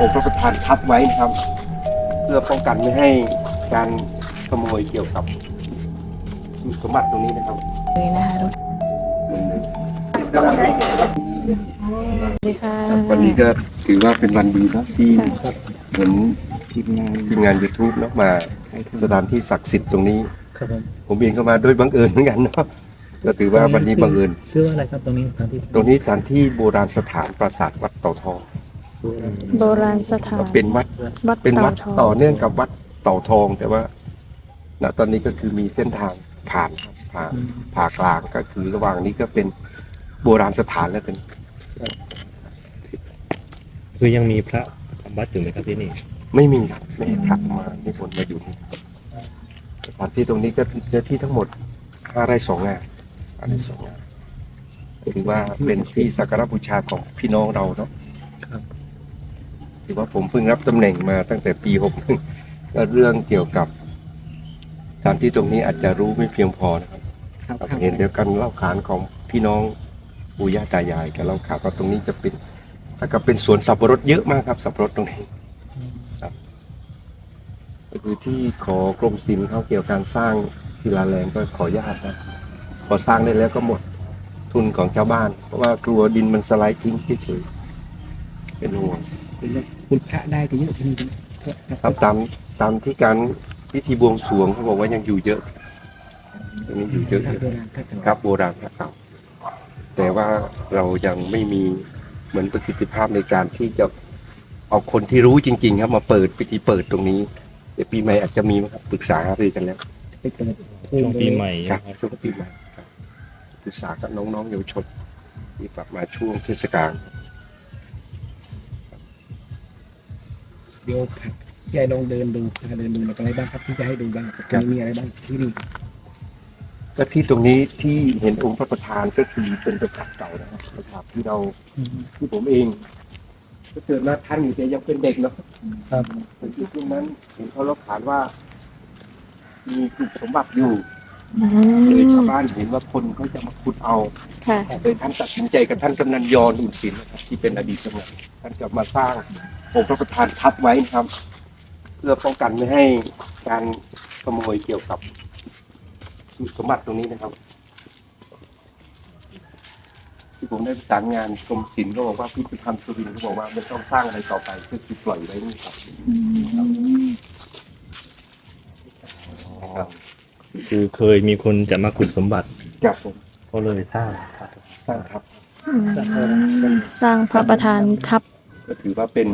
องค์พระประธานทับไว้นะครับ เพื่อป้องกันไม่ให้การขโมยเกี่ยวกับสมบัติตรงนี้นะครับเลยนะคะทุกสวัสดีค่ะวันนี้ก็ถือว่าเป็นวันดีนะที่ค่ะเหมือนทีมงานทีมงานยูทูบเนาะมาสถานที่ศักดิ์สิทธิ์ตรงนี้ครับผมผมเองก็มาโดยบังเอิญเหมือนกันเนาะก็ถือว่าวันนี้บังเอิญชื่อว่าอะไรครับตรงนี้สถานที่ตรงนี้สถานที่โบราณสถานปราสาทวัดเต่าทอง โบราณสถาน เป็นวัดวัดเป็นเต่าวัดทอง ต่อเนื่องกับวัดเต่าทอง แต่ว่าณตอนนี้ก็คือมีเส้นทางผ่านครับผ่านผ่ากลางก็คือระหว่างนี้ก็เป็นโบราณสถานแล้วเป็นคือยังมีพระทำวัดอยู่ไหมครับที่นี่ไม่มีครับไม่ให้พระมานิมนต์มาอยู่นี่สถานที่ตรงนี้ก็เนื้อที่ทั้งหมดห้าไร่สองงานห้าไร่สองงานถือว่าเป็นที่สักการะบูชาของพี่น้องเราเนาะครับ ถือว่าผมเพิ่งรับตำแหน่งมาตั้งแต่ปีหกหนึ่งก็เรื่องเกี่ยวกับสถานที่ตรงนี้อาจจะรู้ไม่เพียงพอนะครับครับเห็นเดียวกันเล่าขานของพี่น้องปู่ย่าตายายกับเล่าขานว่าตรงนี้จะเป็นถ้ากับเป็นสวนสับปะรดเยอะมากครับสับปะรดตรงนี้ก็คือที่ขอกรมศิลป์เขาเกี่ยวกับการสร้างศิลาแรงก็ขออนุญาตนะพอสร้างได้แล้วก็หมดทุนของชาวบ้าน เพราะว่ากลัวดินมันสไลด์ทิ้งเฉยๆเป็นห่วง คุณพระได้ก็เยอะที่นี่ครับตามตามที่การพิธีบวงสรวงเขาบอกว่ายังอยู่เยอะยังมีอยู่เยอะครับอยู่โบราณครับครับโบราณพระเก่าแต่ว่าเรายังไม่มีเหมือนประสิทธิภาพในการที่จะเอาคนที่รู้จริง ๆ ครับ มาเปิดพิธีเปิดตรงนี้เดี๋ยวปีใหม่อาจจะมีมั้งครับปรึกษาหารือกันแล้วไปเปิดช่วงปีใหม่ครับนะครับช่วงปีใหม่ครับปรึกษากับน้องๆเยาวชนที่กลับมาช่วงเทศกาล เดี๋ยวครับพี่ใหญ่ลองเดินดูพาเดินดูหน่อยอะไรบ้างครับที่จะให้ดูบ้างครับมีอะไรบ้างที่นี่ก็ที่ตรงนี้ที่เห็นองค์พระประธานก็คือเป็นปราสาทเก่านะครับปราสาทที่เราที่ผมเองก็เกิดมาท่านอยู่แต่ยังเป็นเด็กเนาะครับแต่ที่ตรงนั้นเห็นเขาเล่าขานว่า มีกลุ่มสมบัติอยู่อื เลยมชาวบ้านเห็นว่าคนเขาจะมาขุดเอาค่ะโดยท่านตัดสินใจกับท่านกำนันยอนอุ่นศิลป์นะครับที่เป็นอดีตสมัยท่านจะมาสร้างองค์พระประธานทับไว้นะครับ เพื่อป้องกันไม่ให้การขโมยเกี่ยวกับสมบัติตรงนี้นะครับ ที่ผมได้ประสานงานกรมศิลป์ก็บอกว่าพิพิธภัณฑ์สุรินทร์เขาบอกว่าไม่ต้องสร้างอะไรต่อไปก็คือปล่อยไว้นี่ครับครับ คือเคยมีคนจะมาขุดสมบัติจากผมก็เลยสร้างครับสร้างทับอืมสร้างพระประธานทับก็ถือว่าเป็น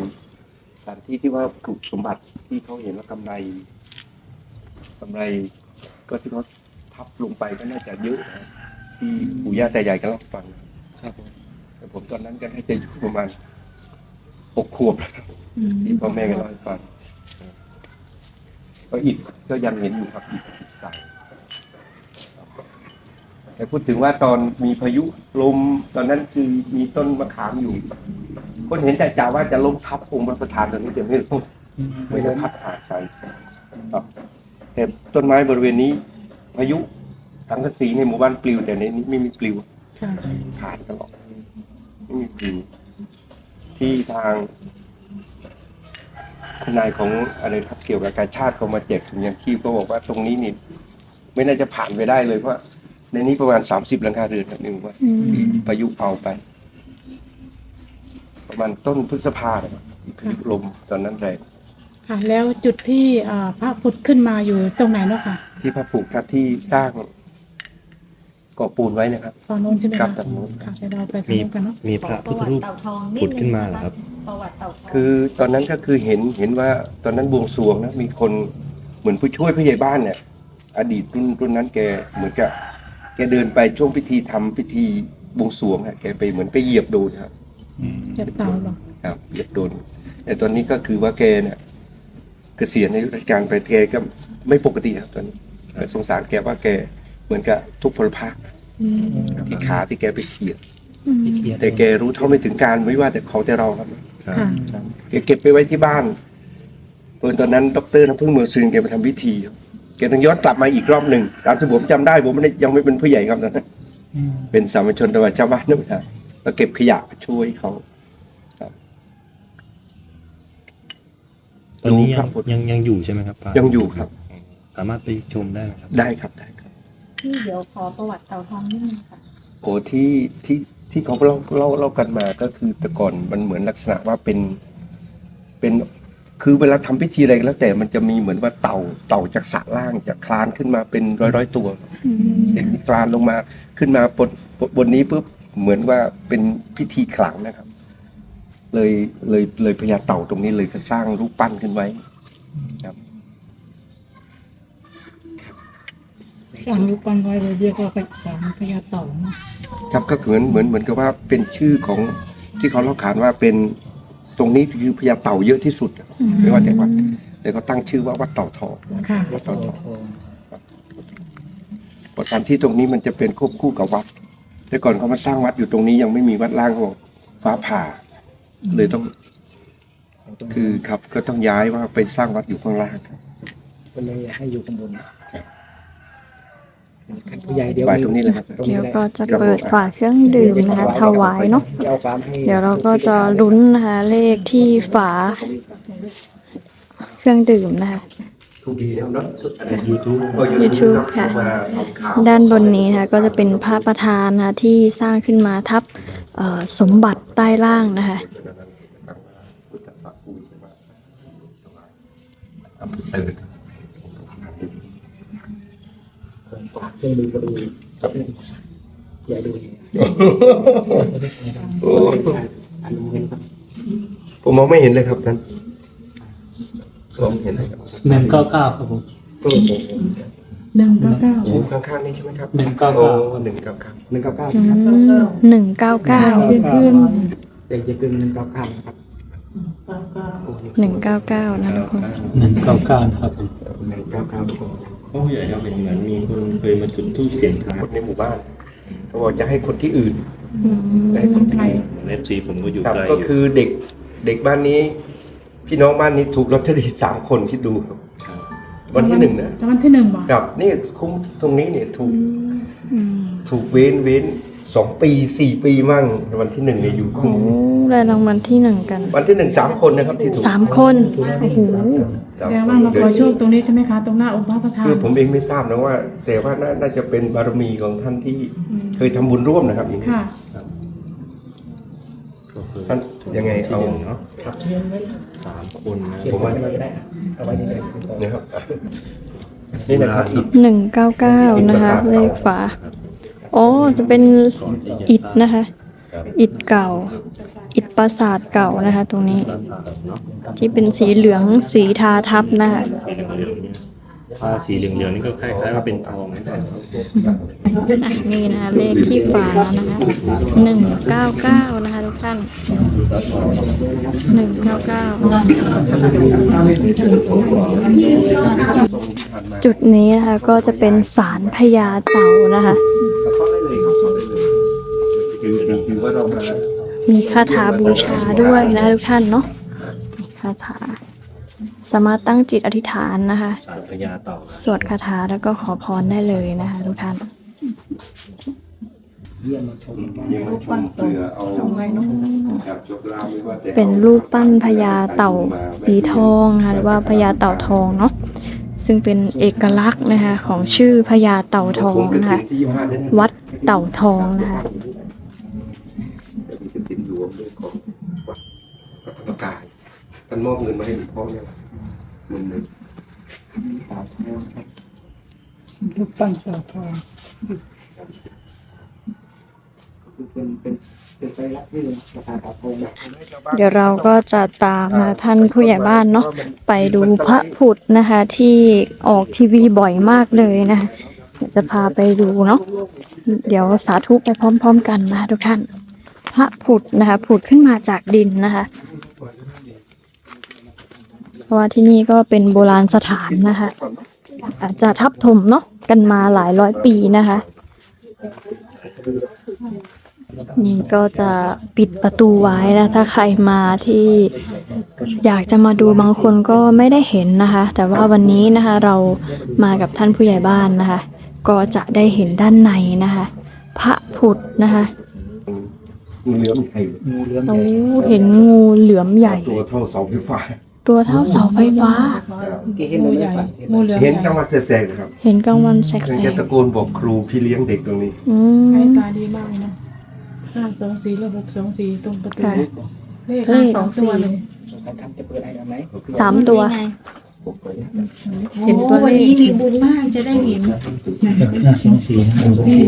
สถานที่ที่ว่าปลูกสมบัติที่เขาเห็นว่ากำไรกำไร ก็ที่เขาทับลงไปก็น่าจะเยอะนะที่ปู่ย่าตายายก็เล่าให้ฟังครับผมแต่ผมตอนนั้นก็น่าจะอยู่ประมาณหกขวบที่พ่อแม่ก็เล่าให้ฟังก็อิฐก็ยังเห็นอยู่ครับอิฐใส่ แต่พูดถึงว่าตอนมีพายุลมตอนนั้นคือมีต้นมะขามอยู่ คนเห็นแต่จ่าว่าจะล้มทับองค์พระประธานตอนนี้เดี๋ยวไม่รู้ไม่ได้พัดผ่านไปครับแต่ต้นไม้บริเวณนี้พายุสังกะสีในหมู่บ้านปลิว แต่ในนี้ไม่มีปลิวค่ะผ่านตลอดไม่มีปลิวที่ทางทนายของอะไรครับเกี่ยวกับการชาติเขามาแจกถุงยางชีพก็บอกว่าตรงนี้นี่ไม่น่าจะผ่านไปได้เลยเพราะ ในนี้ประมาณสามสิบหลังคาเรือนครับนึกว่าอืมที่พายุเอาไป ประมาณต้นพฤษภาเนี่ยครับที่พายุลมตอนนั้นแรงค่ะ แล้วจุดที่อ่าพระพุทธขึ้นมาอยู่ตรงไหนเนาะค่ะที่พระผูกครับที่สร้างก่อปูนไว้นะครับ ฝั่งโน้นใช่ไหมครัคะบฝั่งโน้น ค่ะเดี๋ยวเราไปมีฟังกันเนาะมีพระพุทธรูปเต่าทองผุดขึ้นมาเหรอครับ ประวัติเต่าทองคือตอนนั้นก็คือเห็นเห็นว่าตอนนั้นบวงสรวงนะมีคนเหมือนผู้ช่วยผู้ใหญ่บ้านเนี่ย อดีตรุ่นรุ่นนั้นแกเหมือนกับ แกเดินไปช่วงพิธีทำพิธีบวงสรวงอะแกไปเหมือนไปเหยียบโดนครับเจ็บเต่าเหรอครับเหยียบโดน แต่ตอนนี้ก็คือว่าแกเนี่ยเกษียณในราชการไปแกก็ไม่ปกติครับตอนนี้สงสารแกว่าแกเหมือนกับทุกพลภาพอืมที่ขาที่แกไปเขียดอืมแต่แกรู้เท่าไม่ถึงการไม่ว่าแต่เขาแต่เราครับครับค่ะแกเก็บไปไว้ที่บ้านเพิ่นตอนนั้นดอกเตอรน้ำพึ่งเมืองซึงแกไปทำพิธีครับ แกต้องย้อนกลับมาอีกรอบหนึ่งตามที่ผมจำได้ผมไม่ได้ยังไม่เป็นผู้ใหญ่ครับตอนนั้นเป็นสามัญชนแต่ว่าชาวบ้านนั่นแหละก็เก็บขยะช่วยเขาครับตอนนี้ดูพยัระงพุทธยังยังอยู่ใช่ไหมครับพระยังอยู่ครับ สามารถไปชมได้ไหมครับ ได้ครับได้ครับพี่เดี๋ยวขอประวัติเต่าทองนิดนึงค่ะโอ้ที่ที่ที่เขาเล่าเล่าเล่ากันมาก็คือแต่ก่อนมันเหมือนลักษณะว่าเป็นเป็น คือเวลาทำพิธีอะไรก็แล้ว แต่มันจะมีเหมือนว่าเต่าเต่าจากสระล่างจะคลานขึ้นมาเป็นร้อยร้อยๆตัวเสร็จคลานลงมาขึ้นมาบนบนนี้ปุ๊บเหมือนว่าเป็นพิธีขลังนะครับ เลยเลยเลยพญาเต่าตรงนี้เลยก็สร้างรูปปั้นขึ้นไว้ครับสร้างรูปปั้นไว้เลยเรียกว่าไปสามพญาเต่าเนอะครับก็เหมือนเหมือนเหมือนกับว่าเป็นชื่อของที่เขาเล่าขานว่าเป็น ตรงนี้คือพญาเต่าเยอะที่สุดอะไม่ว่าแต่วัดเลยก็ตั้งชื่อว่าวัดเต่าทองค่ะวัดเต่าทองเพราะสถานที่ตรงนี้มันจะเป็นควบคู่กับวัด แต่ก่อนเขามาสร้างวัดอยู่ตรงนี้ยังไม่มีวัดล่างของฟ้าผ่า เลยต้อง คือครับก็ต้องย้ายว่าไปสร้างวัดอยู่ข้างล่างครับก็เลยให้อยู่ข้างบน ท่านผู้ใหญ่เดี๋ยวไปตรงนี้เลยครับ ตรงเดี๋นี้ยวเลยก็จะเปิดฝาเครื่องดื่มนะคะถวายเนาะเอาสามให้เดี๋ยวเราก็จะลุ้นนะคะเลขที่ฝาเครื่องดื่มนะคะ ทูบีแล้วเนาะยูทูบ YouTube ค่ะ ด้านบนนี้นะคะก็จะเป็นพระประธานนะคะที่สร้างขึ้นมาทับเอ่อสมบัติใต้ล่างนะคะเสิร์ฟ เครื่องดื่มก็ดูอย่าดูอันนี้ครับผมมองไม่เห็นเลยครับท่านมองไม่เห็นเลยครับหนึ่งเก้าเก้าครับผมโอ้โหหนึ่งเก้าเก้าโอ้ข้างๆนี่ใช่ไหมครับหนึ่งเก้าโอ้เก้าหนึ่งเก้าเก้าหนึ่งเก้าเก้าอืมหนึ่งเก้าเก้าจะขึ้นเด็กจะขึ้นหนึ่งเก้าเก้านะครับหนึ่งเก้าเก้านะทุกคนหนึ่งเก้าเก้านะครับผมหนึ่งเก้าเก้าทุกคน พ่อผู้ใหญ่ครับเป็นเหมือนมีคนเคยมาจุดธูปเสียงทายคนในหมู่บ้านเขาบอกจะให้คนที่อื่นอืมให้คนที่อื่นเอฟซีผมก็อยู่ครับไกลอก็ยู่คือเด็กเด็กบ้านนี้ พี่น้องบ้านนี้ถูกลอตเตอรี่สามคนคิดดูครับ ครับวันที่หนึ่งนะ รางวัลที่หนึ่งบอกครับนี่คุ้มตรงนี้เนี่ยถูกอืมถูกเว้นเว้น สองปีสี่ปีมั่งวันที่หนึ่งเนี่ยอยู่โอ้คุ้มได้รางวัลที่หนึ่งกัน วันที่หนึ่งสามคนนะครับที่ถูกสามคนโอ้โหแสดงว่ามาขอโชคตรงนี้ใช่ไหมคะ ตรงหน้าองค์พระประธานคือผมเองไม่ทราบนะว่า แต่ว่าน่าน่าจะเป็นบารมีของท่านที่อืมเคยทำบุญร่วมนะครับอย่างนี้ค่ะก็คือท่านยังไงเอาที่หนึ่งเนาะสามคนนะเขียนผมไว้ว่าเลยก็ได้เอาไว้นี่เลยนะครับนี่นะครับอิฐหนึ่งเก้าเก้านะคะเลขฝา อ๋อจะเป็นอิฐนะคะอิฐเก่า อิฐปราสาทเก่านะคะ ตรงนี้ปราสาทเนาะที่เป็นสีเหลืองสีทาทับนะคะสีเหลืองๆเนี่ยผ้าสีเหลืองๆนี่ก็คล้ายๆว่าเป็นทองนะอะนี่นะคะเลขที่ฝานะคะหนึ่งเก้าเก้านะคะทุกท่านหนึ่งเก้าเก้าจุดนี้นะคะก็จะเป็นศาลพญาเต่านะคะ มีคาถาบูชาด้วยนะทุกท่านเนาะมีคาถา สามารถตั้งจิตอธิษฐานนะคะ สารพญาเต่าสวดคาถาแล้วก็ขอพรได้เลยนะคะทุกท่านเป็นรูปปั้นพญาเต่าสีทองนะคะหรือว่าพญาเต่าทองเนาะซึ่งเป็นเอกลักษณ์นะคะของชื่อพญาเต่าทองนะคะวัดเต่าทองนะคะ วมด้วยของวัดพระธรรมกายท่านมอบเงินมาให้หลวงพ่อเนี่ยหมื่นหนึ่งรูปปั้นตาทองเป็นเป็นเป็นไปรักที่ภาษาตาโพงเดี๋ยวเราก็จะตามนะคะท่านผู้ใหญ่บ้านเนาะไปดูพระผุดนะคะ ที่ออกทีวีบ่อยมากเลยนะจะพาไปดูเนาะเดี๋ยวสาธุไปพร้อม ๆ กันนะทุกท่าน พระผุดนะคะผุดขึ้นมาจากดินนะคะเพราะว่าที่นี่ก็เป็นโบราณสถานนะคะอาจจะทับถมเนาะกันมาหลายร้อยปีนะคะ นี่ก็จะปิดประตูไว้นะถ้าใครมาที่อยากจะมาดูบางคนก็ไม่ได้เห็นนะคะ แต่ว่าวันนี้นะคะเรามากับท่านผู้ใหญ่บ้านนะคะ ก็จะได้เห็นด้านในนะคะ พระผุดนะคะ งูเหลือมใหญ่งูเหลือมโอ้เห็นงูเหลือมใหญ่ ตัวเท่าเสาไฟฟ้า ตัวเท่าเสาไฟฟ้าเกี่เห็นเลงูยใหญ่ฝันงูเหลือมเห็นใหกลางญ่วันแสกๆนะครับเห็นกลางวันแสถึงจะกตะโกนบอกครูพี่เลี้ยงเด็กตรงนี้ ๆอืให้มตาดีมากเลยเนาะห้าสองสี่แล้วหกสองสี่ตรงประตูค่ะ เลขเลขสองตัวเลยสงสัยทำจะเปิดอะไรกันไหมสามตัว เห็นตัววันเลนี้ขมีบุญมากจะได้เห็นห้าสองสี่ห้าสองสี่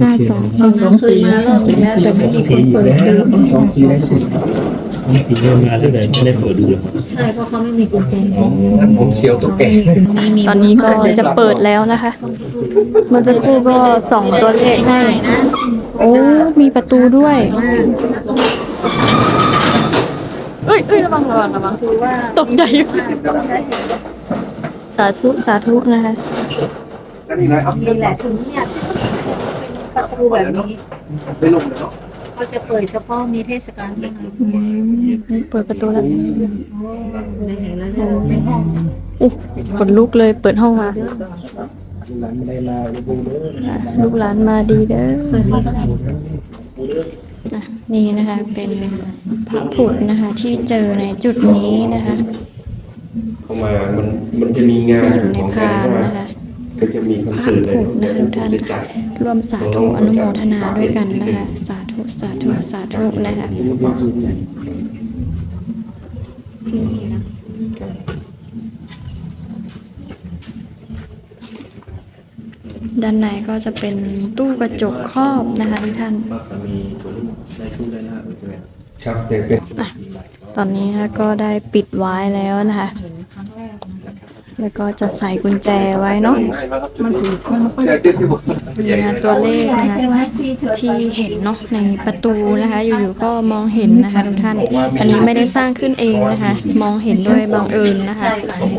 ห้าสองตอนนั้นเคยมารอบที่แล้วแต่ไม่มีคนเปิดดูสองสี่ได้สิบสองสี่เดินมาแล้วแต่ไม่ได้เปิดดูเลยใช่เพราะเขาไม่มีกุญแจงั้นผมเสียวตุ๊กแกตอนนี้ก็จะเปิดแล้วนะคะเมื่อสักครู่ก็ส่องตัวเลขให้นะโอ้มีประตูด้วยมากเอ้ยเอ้ยระวังระวังระวังถือว่าตกใจต้องได้เห็นสาธุสาธุนะคะนี่แหละถึงเนี่ยเป็นประตูแบบนี้ไปลงเลยเนาะเขาจะเปิดเฉพาะมีเทศกาลเท่านั้นอืมเปิดประตูแล้วโอ้ได้เห็นแล้วเนี่ยเป็นห้องอุ๊ยขนลุกเลยเปิดห้องมาลูกหลานมาดีเด้อสวัสดีค่ะ นี่นะคะเป็นพระผุดนะคะที่เจอในจุดนี้นะคะ เข้ามามันมันจะมีงานที่อยู่ในของพานว่านะคะก็จะมีคอนเสิร์ตเลยพระผุดนะคะทุกท่านจะจัดร่วมสาธุอนุโมทนาด้วยกันนะคะสาธุสาธุสาธุนะคะ ที่นี่นะ ด้านในก็จะเป็นตู้กระจกครอบนะคะทุกท่านมีตัวได้ทุกได้หน้าใช่ไหมครับแต่เป็นตอนนี้นะคะก็ได้ปิดไว้แล้วนะคะครั้งแรกนะแล้วก็จะใส่กุญแจไว้เนาะมันถูกมันไม่ได้ที่ผมนี่นะตัวเลขใช่นะคะใช่ไหมที่เชิญที่เห็นเนาะในประตูนะคะ อยู่ๆก็มองเห็นนะคะทุกท่าน อันนี้ไม่ได้สร้างขึ้นเองนะคะ มองเห็นโดยบังเอิญนะคะ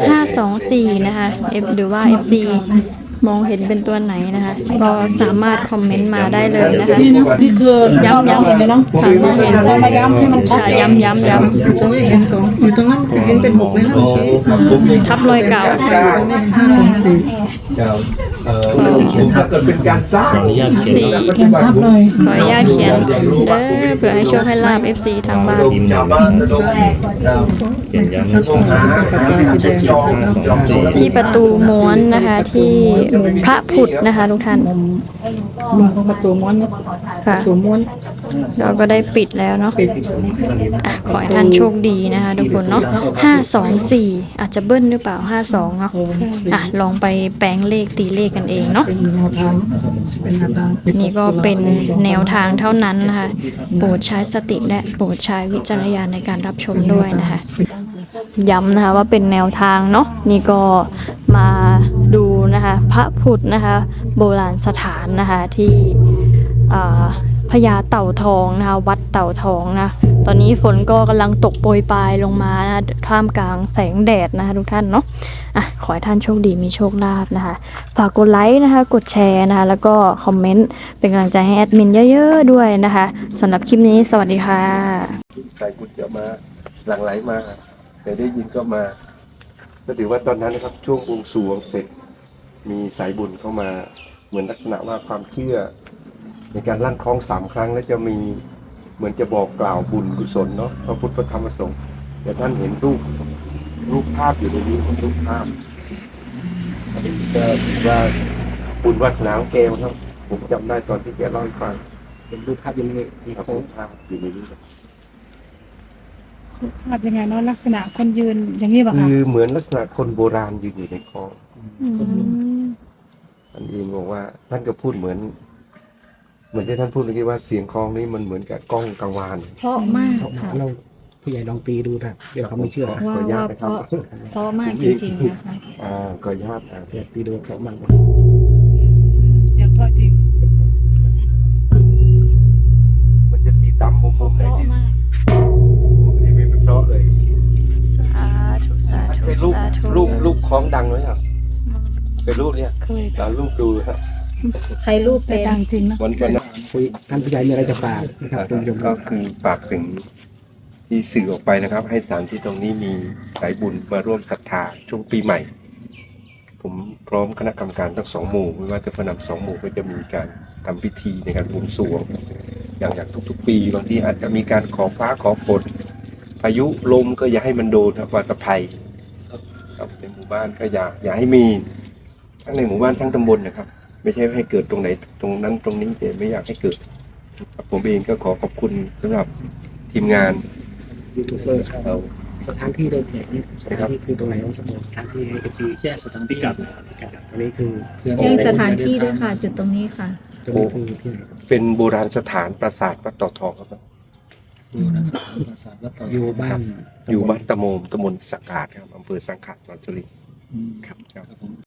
ห้าสองสี่นะคะ F หรือว่า FC มองเห็นเป็นตัวไหนนะคะ ก็สามารถคอมเมนต์มาได้เลยนะคะนี่นะนี่คือย้ำย้ำเห็นเลยเนาะค่ะมองเห็นเรามาย้ำให้มันชัดค่ะเจนย้ำย้ำย้อยู่ตรงนี้เห็นสองอยู่ตรงนั้นเห็นเป็นหกเลยนะผมเองำทับรอยเก่าสร้างเจ้าเอ่อผมถ้าเกิดเป็นการสร้างขออนุญาตเขียนสี่ปัจจุบันผมขออนุญาตเขียนเด้อเผื่อให้โชคให้ลาบ FC ทางบ้านชาวบ้านระดมดาวเขียนย้ำให้ส่งหาจองจองที่ประตูม้วนนะคะที่พระผุดนะคะ ทุกท่านมุมของประตูม้วนนะค่ะประตูม้วนเราก็ได้ปิดแล้วเนาะอะขอให้ท่านโชคดีนะคะทุกคนเนาะห้าสองสี่อาจจะเบิ้ลหรือเปล่าห้าสองเนาะอะลองไปแปลงเลขตีเลขกันเองเนาะเป็นแนวทางเป็นแนวทางนี่ก็เป็นแนวทางเท่านั้นนะคะโปรดใช้สติและโปรดใช้วิจารณญาณในการรับชมด้วยนะคะ ย้ำนะคะว่าเป็นแนวทางเนาะนี่ก็มาดู นะคะ พระผุดนะคะ โบราณสถานนะคะที่พญาเต่าทองนะคะ วัดเต่าทองนะ ตอนนี้ฝนก็กำลังตกโปรยปลายลงมานะท่ามกลางแสงแดดนะคะทุกท่านเนาะอะขอให้ท่านโชคดีมีโชคลาภนะคะ ฝากกดไลค์นะคะ กดแชร์นะคะ แล้วก็คอมเมนต์เป็นกำลังใจให้แอดมินเยอะๆด้วยนะคะสำหรับคลิปนี้สวัสดีค่ะสายกุญแจมาหลั่งไหลมา แต่ได้ยินก็มาก็ถือว่าตอนนั้นนะครับช่วงบวงสรวงเสร็จ มีสายบุญเข้ามาเหมือนลักษณะว่าความเชื่อ ในการลั่นคล้องสามครั้งแล้วจะมีเหมือนจะบอกกล่าวบุญกุศลเนาะพระพุทธพระธรรมพระสงฆ์แต่ท่านเห็นรูปรูปภาพอยู่ในนี้รูปภาพอันนี้ก็ถือว่าบุญวาสนาของแกมั้งครับผมจำได้ตอนที่แกเล่าให้ฟังเป็นรูปภาพยังไงมีครับโค้งภาพอยู่ในนี้ภาพยังไงเนาะลักษณะคนยืนอย่างนี้ป่ะคืคะอเหมือนลักษณะคนโบราณยืนอยู่ในคลอง อืมท่านเองบอกว่า ท่านก็พูดเหมือน เหมือนที่ท่านพูดเมื่อกี้ว่าเสียงคลองนี้มันเหมือนกับกล้องกังวานเพราะมากค่ะเราผู้ใหญ่ลองตีดูนะเดี๋ยวเขาไม่เชื่อว่าขออนุญาว่าตนะเพครับราะเพราะมากจริงๆนะคะอ่าก็ญาตอ่า เดี๋ยวตีดูเพราะมันเสียงเพราะจริงมันจะตีตามมุมเพมุมไหนราะที่มากอันนี้ไม่เป็นเพราะเลยสาธุสาธุเป็นรูปสาธุรูปรูปคล้องดังไหมครับ เป็นรูปเนี่ยเคยเรารูปดูครับใครรูปแต่เป็นดังจริงนะวันวันนั้นคุยท่านผู้ใหญ่มีอะไรจะฝากนะครับคุณผู้ชมก็คือฝากถึงที่สื่อออกไปนะครับ ให้สถารที่ตรงนี้มีสายบุญมาร่วมศรัทธาช่วงปีใหม่ ผมพร้อมคณะกรรมการทั้งสองหมู่ไม่ว่าจะพนำสองหมู่ก็จะมีการทำพิธีในการบวงสรวงอย่างอย่างทุก ๆ ปีบางทีอาจจะมีการขอฟ้าขอฝนพายุลมก็อย่าให้มันโดนครับวาตภัยครับในหมู่บ้านก็อย่าอย่าให้มี ทั้งในหมู่บ้านทั้งตำบลนะครับ ไม่ใช่ให้เกิดตรงไหนตรงนั้นตรงนี้แต่ไม่อยากให้เกิดครับผมเองก็ขอขอบคุณสำหรับทีมงานยูทูบเบอร์ครับเราสถานที่เดิมเนี่ยสถานที่คือตรงไหนต้องสมมติสถานที่ให้เอฟซีแจ้งสถานพิกัดตรงนี้คือแจ้งสถานที่ด้วยค่ะ จุดตรงนี้ค่ะตรงนี้คือที่ไหนครับเป็นโบราณสถานปราสาทวัดต่อทองครับอยู่นะสถานภาษาวัดต่ออยู่บ้านอยู่บ้านตะโมมตำบลสังขาดครับอำเภอสังขาดนนทบุรีอืมครับครับผม